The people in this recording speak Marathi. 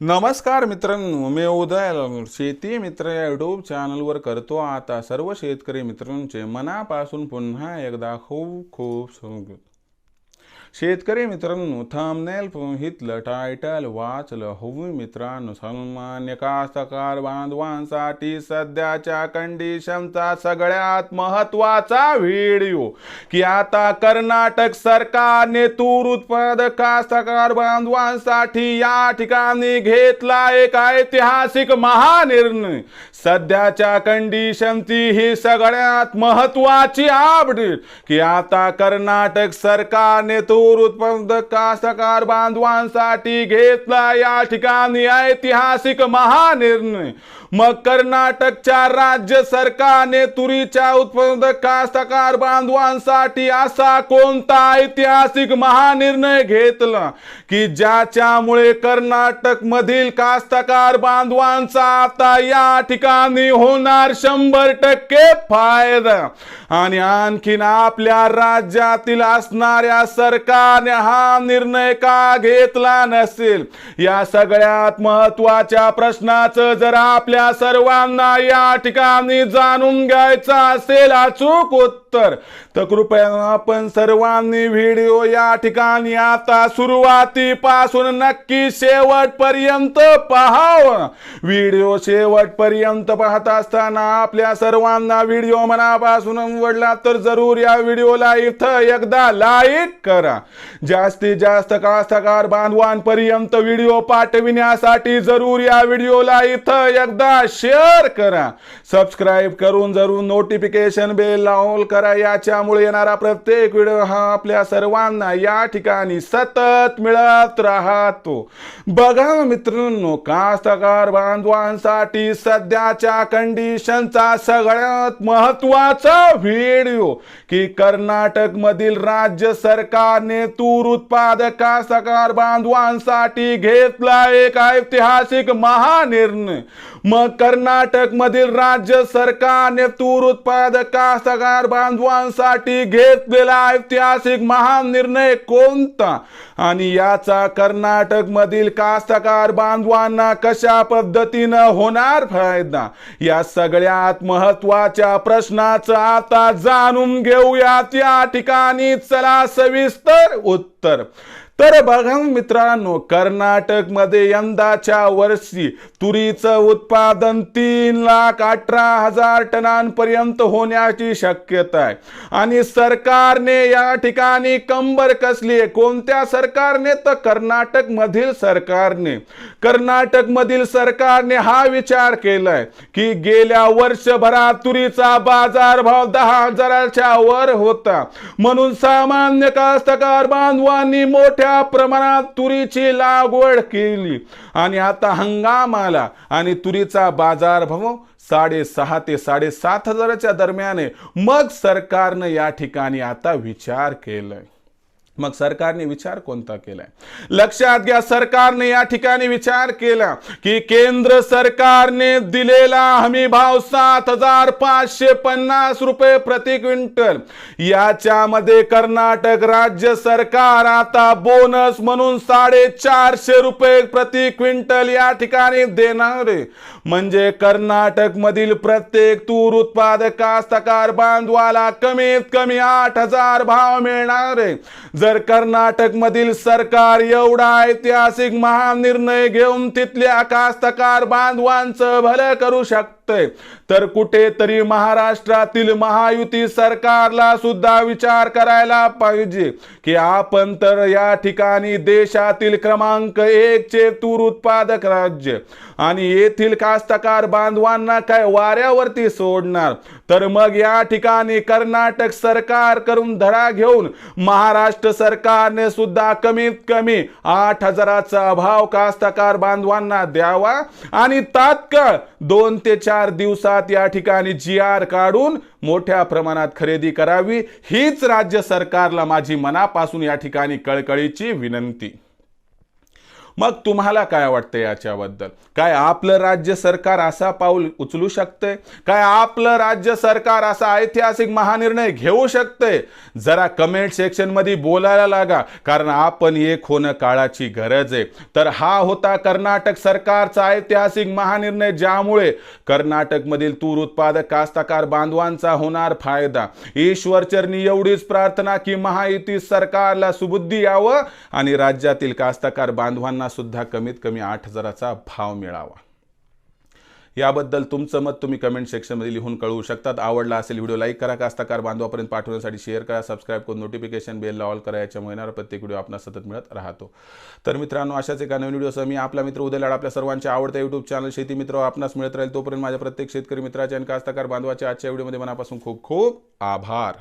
नमस्कार मित्रांनो मी उदय शेती मित्र या युट्यूब चॅनलवर करतो आता सर्व शेतकरी मित्रांचे मनापासून पुन्हा एकदा खूप खूप स्वागत. शेतकरी मित्रांनो थंबनेल हितलं टायटल वाचलं. हवी मित्रांनो सन्मान्य कास्तकार बांधवांसाठी सध्याच्या कंडिशनचा सगळ्यात महत्त्वाचा व्हिडिओ की आता कर्नाटक सरकारने तूर उत्पादक कास्तकार बांधवांसाठी या ठिकाणी घेतला एक ऐतिहासिक महानिर्णय. सध्याच्या कंडिशनची ही सगळ्यात महत्वाची अपडेट की आता कर्नाटक सरकारने तूर उत्पादक कास्तकार बांधवांसाठी घेतला या ठिकाणी ऐतिहासिक महानिर्णय. मग कर्नाटकच्या राज्य सरकारने तुरीच्या उत्पादक कास्तकार बांधवांसाठी असा कोणता ऐतिहासिक महानिर्णय घेतला? की ज्याच्यामुळे कर्नाटक मधील कास्तकार बांधवांचा आता या ठिकाणी होणार शंभर टक्के फायदा? आणि आणखीन आपल्या राज्यातील असणाऱ्या सरकार सरकारने हा निर्णय का घेतला नसेल? या सगळ्यात महत्त्वाच्या प्रश्नाचं जर आपल्या सर्वांना या ठिकाणी जाणून घ्यायचं असेल अचूक उत्तर. तर कृपया आपण सर्वांनी व्हिडिओ या ठिकाणी आता सुरुवातीपासून नक्की शेवटपर्यंत पाहाव. व्हिडिओ शेवटपर्यंत पाहत असताना आपल्या सर्वांना व्हिडिओ मनापासून आवडला तर जरूर या व्हिडिओला इथं एकदा लाईक करा. जास्तीत जास्त कास्तकार बांधवांपर्यंत व्हिडिओ पाठविण्यासाठी जरूर या व्हिडिओला इथं एकदा शेअर करा. सबस्क्राईब करून जरूर नोटिफिकेशन बेल ऑल करा याच्यामुळे येणारा प्रत्येक व्हिडिओ हा आपल्या सर्वांना या ठिकाणी सतत मिळत राहतो. बघा मित्रांनो कास्तकार बांधवांसाठी सध्याच्या कंडिशनचा सगळ्यात महत्त्वाचा व्हिडिओ की कर्नाटक मधील राज्य सरकारने तूर उत्पादक कास्तकार बांधवांसाठी घेतला एक ऐतिहासिक महानिर्णय. मग कर्नाटक मधील राज्य सरकारने तूर उत्पादक कास्तकार बांधवांसाठी घेतलेला ऐतिहासिक महान निर्णय कोणता? आणि याचा कर्नाटक मधील कास्तकार बांधवांना कशा पद्धतीनं होणार फायदा? या सगळ्यात महत्त्वाच्या प्रश्नाचं आता जाणून घेऊयात. या ठिकाणी चला सविस्तर उत्तर. तर बघा मित्रांनो कर्नाटकमध्ये यंदाच्या वर्षी तुरीचं उत्पादन तीन लाख अठरा हजार टनांपर्यंत होण्याची शक्यता आहे. आणि सरकारने या ठिकाणी कंबर कसली आहे? कोणत्या सरकारने? तर कर्नाटक मधील सरकारने. कर्नाटक मधील सरकारने हा विचार केलाय की गेल्या वर्षभरात तुरीचा बाजार भाव दहा हजाराच्या वर होता. म्हणून सामान्य कास्तकार बांधवांनी मोठ्या प्रमाणात तुरीची लागवड केली. आणि आता हंगाम आला. आणि तुरीचा बाजार भाव साडेसहा ते साडेसात हजाराच्या दरम्यान मग सरकारनं या ठिकाणी आता विचार केलाय. मग सरकारने विचार कोणता केलाय? लक्षात घ्या सरकारने या ठिकाणी विचार केला की केंद्र सरकारने दिलेला हमी भाव सात हजार पाचशे पन्नास रुपये प्रति क्विंटल. याच्यामध्ये कर्नाटक राज्य सरकार आता बोनस म्हणून साडेचारशे रुपये प्रति क्विंटल या ठिकाणी देणार म्हणजे कर्नाटक मधील प्रत्येक तूर उत्पादक कास्तकार बांधवाला कमीत कमी आठ हजार भाव मिळणार आहे. जर कर्नाटक मधील सरकार एवढा ऐतिहासिक महान निर्णय घेऊन तिथल्या कास्तकार बांधवांचं भलं करू शकतंय. तर कुठेतरी महाराष्ट्रातील महायुती सरकारला सुद्धा विचार करायला पाहिजे की आपण तर या ठिकाणी देशातील क्रमांक एक चे तूर उत्पादक राज्य आणि येथील कास्तकार बांधवांना काय वाऱ्यावरती सोडणार? तर मग या ठिकाणी कर्नाटक सरकार करून धडा घेऊन महाराष्ट्र सरकारने सुद्धा कमीत कमी आठ हजाराचा अभाव कास्तकार बांधवांना द्यावा आणि तात्काळ दोन ते चार दिवसात या ठिकाणी जी आर काढून मोठ्या प्रमाणात खरेदी करावी हीच राज्य सरकारला माझी मनापासून या ठिकाणी कळकळीची विनंती. मग तुम्हाला काय वाटतं याच्याबद्दल? काय आपलं राज्य सरकार असा पाऊल उचलू शकतंय? काय आपलं राज्य सरकार असा ऐतिहासिक महानिर्णय घेऊ शकतंय? जरा कमेंट सेक्शनमध्ये बोलायला लागा कारण आपण एक होणं काळाची गरज आहे. तर हा होता कर्नाटक सरकारचा ऐतिहासिक महानिर्णय ज्यामुळे कर्नाटकमधील तूर उत्पादक कास्तकार बांधवांचा होणार फायदा. ईश्वरचरणी एवढीच प्रार्थना की महायुती सरकारला सुबुद्धी यावं आणि राज्यातील कास्तकार बांधवांना सुद्धा कमीत कमी आठ हजाराचा भाव मिळावा. याबद्दल तुमचं मत तुम्ही कमेंट सेक्शनमध्ये लिहून कळवू शकतात. आवडला असेल व्हिडिओ लाईक करा. कास्ताकार बांधवापर्यंत पाठवण्यासाठी शेअर करा. सबस्क्राईब करून नोटिफिकेशन बेलला ऑल करा. याच्यामुळे येणारा प्रत्येक व्हिडिओ आपला सतत मिळत राहतो. तर मित्रांनो अशाच एका नवीन व्हिडिओसह मी आपला मित्र उदय लाड आपल्या सर्वांच्या आवडत्या युट्यूब चॅनल शेती मित्र आपणास मिळत राहील. तोपर्यंत माझ्या प्रत्येक शेतकरी मित्राच्या आणि कास्ताकार बांधवाच्या आजच्या व्हिडिओमध्ये मनापासून खूप खूप आभार.